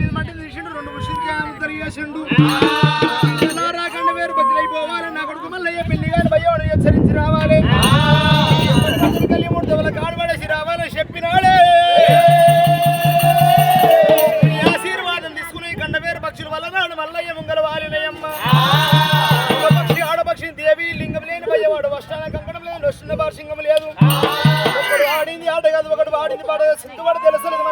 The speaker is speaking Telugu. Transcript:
మీద మట్టి తీసిండు రెండు ముషిదికి ముద్దరు చేసిండు రాకుండా వేరు బదిలైపోవాలి నా కొడుకు మల్లయ్య పెళ్ళి కాని భయ్యవాడు హెచ్చరించి రావాలి. కలిగి మూడు దెబ్బల కాడబడేసి రావాలని చెప్పినాడే. ఈ ఆశీర్వాదం తీసుకుని గండవేరు పక్షుల వల్ల నాడు మల్లయ్య ముంగల వాలినయమ్మ. పక్షి ఆడపక్షి దేవి లింగం లేని భయ్యవాడు వస్తాన కంకణం లేదు వస్తున్న బార్సింగం లేదు. ఒకడు ఆడింది ఆట కాదు ఒకడు వాడింది పాట సింధువాడు తెలుసలేదు మరి